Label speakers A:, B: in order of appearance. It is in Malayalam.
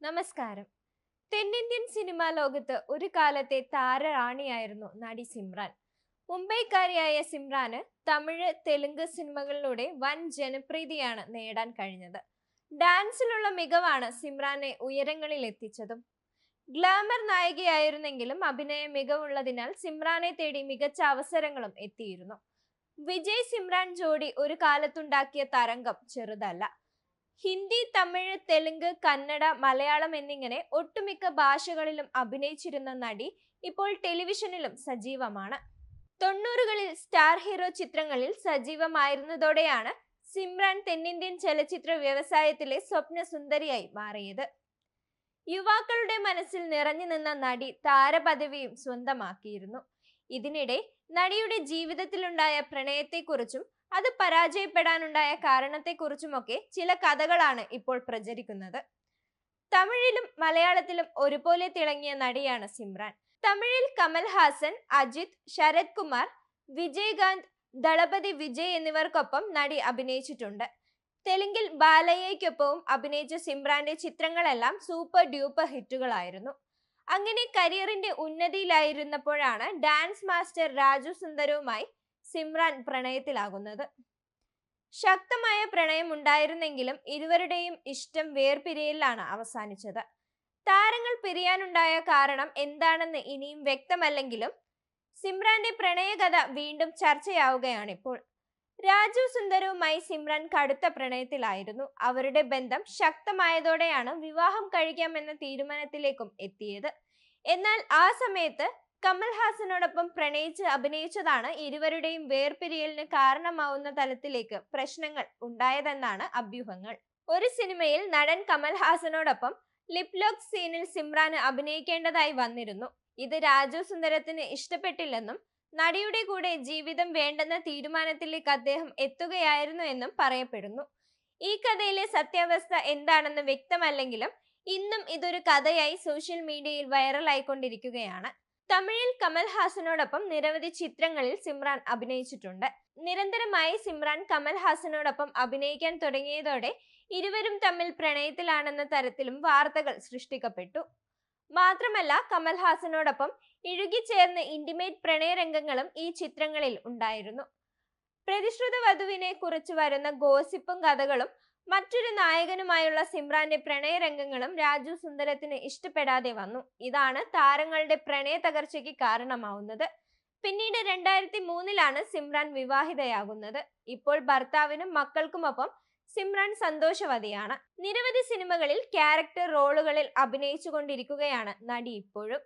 A: നമസ്കാരം. തെന്നിന്ത്യൻ സിനിമാ ലോകത്ത് ഒരു കാലത്തെ താരറാണിയായിരുന്നു നടി സിമ്രാൻ. മുംബൈക്കാരിയായ സിമ്രാന് തമിഴ് തെലുങ്ക് സിനിമകളിലൂടെ വൻ ജനപ്രീതിയാണ് നേടാൻ കഴിഞ്ഞത്. ഡാൻസിലുള്ള മികവാണ് സിമ്രാനെ ഉയരങ്ങളിൽ എത്തിച്ചതും ഗ്ലാമർ നായികയായിരുന്നെങ്കിലും അഭിനയ മികവുള്ളതിനാൽ സിമ്രാനെ തേടി മികച്ച അവസരങ്ങളും എത്തിയിരുന്നു. വിജയ് സിമ്രാൻ ജോഡി ഒരു കാലത്തുണ്ടാക്കിയ തരംഗം ചെറുതല്ല. ഹിന്ദി തമിഴ് തെലുങ്ക് കന്നഡ മലയാളം എന്നിങ്ങനെ ഒട്ടുമിക്ക ഭാഷകളിലും അഭിനയിച്ചിരുന്ന നടി ഇപ്പോൾ ടെലിവിഷനിലും സജീവമാണ്. തൊണ്ണൂറുകളിൽ സ്റ്റാർ ഹീറോ ചിത്രങ്ങളിൽ സജീവമായിരുന്നതോടെയാണ് സിമ്രാൻ തെന്നിന്ത്യൻ ചലച്ചിത്ര വ്യവസായത്തിലെ സ്വപ്ന സുന്ദരിയായി മാറിയത്. യുവാക്കളുടെ മനസ്സിൽ നിറഞ്ഞു നിന്ന നടി താരപദവിയും സ്വന്തമാക്കിയിരുന്നു. ഇതിനിടെ നടിയുടെ ജീവിതത്തിലുണ്ടായ പ്രണയത്തെക്കുറിച്ചും അത് പരാജയപ്പെടാനുണ്ടായ കാരണത്തെക്കുറിച്ചുമൊക്കെ ചില കഥകളാണ് ഇപ്പോൾ പ്രചരിക്കുന്നത്. തമിഴിലും മലയാളത്തിലും ഒരുപോലെ തിളങ്ങിയ നടിയാണ് സിമ്രാൻ. തമിഴിൽ കമൽഹാസൻ അജിത് ശരത് കുമാർ വിജയകാന്ത് ദളപതി വിജയ് എന്നിവർക്കൊപ്പം നടി അഭിനയിച്ചിട്ടുണ്ട്. തെലുങ്കിൽ ബാലയ്യയ്ക്കൊപ്പവും അഭിനയിച്ച സിമ്രാന്റെ ചിത്രങ്ങളെല്ലാം സൂപ്പർ ഡ്യൂപ്പർ ഹിറ്റുകളായിരുന്നു. അങ്ങനെ കരിയറിന്റെ ഉന്നതിയിലായിരുന്നപ്പോഴാണ് ഡാൻസ് മാസ്റ്റർ രാജു സുന്ദരവുമായി സിമ്രാൻ പ്രണയത്തിലാകുന്നത്. ശക്തമായ പ്രണയം ഉണ്ടായിരുന്നെങ്കിലും ഇരുവരുടെയും ഇഷ്ടം വേർപിരിയലിലാണ് അവസാനിച്ചത്. താരങ്ങൾ പിരിയാനുണ്ടായ കാരണം എന്താണെന്ന് ഇനിയും വ്യക്തമല്ലെങ്കിലും സിമ്രാന്റെ പ്രണയകഥ വീണ്ടും ചർച്ചയാവുകയാണ് ഇപ്പോൾ രാജു സുന്ദരവുമായി സിമ്രാൻ കടുത്ത പ്രണയത്തിലായിരുന്നു. അവരുടെ ബന്ധം ശക്തമായതോടെയാണ് വിവാഹം കഴിക്കാമെന്ന തീരുമാനത്തിലേക്കും എത്തിയത്. എന്നാൽ ആ സമയത്ത് കമൽഹാസനോടൊപ്പം പ്രണയിച്ച് അഭിനയിച്ചതാണ് ഇരുവരുടെയും വേർപിരിയലിന് കാരണമാവുന്ന തലത്തിലേക്ക് പ്രശ്നങ്ങൾ ഉണ്ടായതെന്നാണ് അഭ്യൂഹങ്ങൾ. ഒരു സിനിമയിൽ നടൻ കമൽഹാസനോടൊപ്പം ലിപ് ലോക്ക് സീനിൽ സിമ്രാന് അഭിനയിക്കേണ്ടതായി വന്നിരുന്നു. ഇത് രാജു സുന്ദരത്തിന് ഇഷ്ടപ്പെട്ടില്ലെന്നും നടിയുടെ കൂടെ ജീവിതം വേണ്ടെന്ന തീരുമാനത്തിലേക്ക് അദ്ദേഹം എത്തുകയായിരുന്നു എന്നും പറയപ്പെടുന്നു. ഈ കഥയിലെ സത്യാവസ്ഥ എന്താണെന്ന് വ്യക്തമല്ലെങ്കിലും ഇന്നും ഇതൊരു കഥയായി സോഷ്യൽ മീഡിയയിൽ വൈറലായിക്കൊണ്ടിരിക്കുകയാണ്. തമിഴിൽ കമൽഹാസനോടൊപ്പം നിരവധി ചിത്രങ്ങളിൽ സിമ്രാൻ അഭിനയിച്ചിട്ടുണ്ട്. നിരന്തരമായി സിമ്രാൻ കമൽഹാസനോടൊപ്പം അഭിനയിക്കാൻ തുടങ്ങിയതോടെ ഇരുവരും തമ്മിൽ പ്രണയത്തിലാണെന്ന തരത്തിലും വാർത്തകൾ സൃഷ്ടിക്കപ്പെട്ടു. മാത്രമല്ല കമൽഹാസനോടൊപ്പം ഇഴുകിച്ചേർന്ന് ഇന്റിമേറ്റ് പ്രണയരംഗങ്ങളും ഈ ചിത്രങ്ങളിൽ ഉണ്ടായിരുന്നു. പ്രതിശ്രുത വധുവിനെ കുറിച്ച് വരുന്ന ഗോസിപ്പും കഥകളും മറ്റൊരു നായകനുമായുള്ള സിമ്രാന്റെ പ്രണയരംഗങ്ങളും രാജു സുന്ദരത്തിന് ഇഷ്ടപ്പെടാതെ വന്നു. ഇതാണ് താരങ്ങളുടെ പ്രണയ തകർച്ചയ്ക്ക് കാരണമാവുന്നത്. പിന്നീട് രണ്ടായിരത്തി മൂന്നിലാണ് സിമ്രാൻ വിവാഹിതയാകുന്നത്. ഇപ്പോൾ ഭർത്താവിനും മക്കൾക്കുമൊപ്പം സിമ്രാൻ സന്തോഷവതിയാണ്. നിരവധി സിനിമകളിൽ ക്യാരക്ടർ റോളുകളിൽ അഭിനയിച്ചു കൊണ്ടിരിക്കുകയാണ് നടി ഇപ്പോഴും.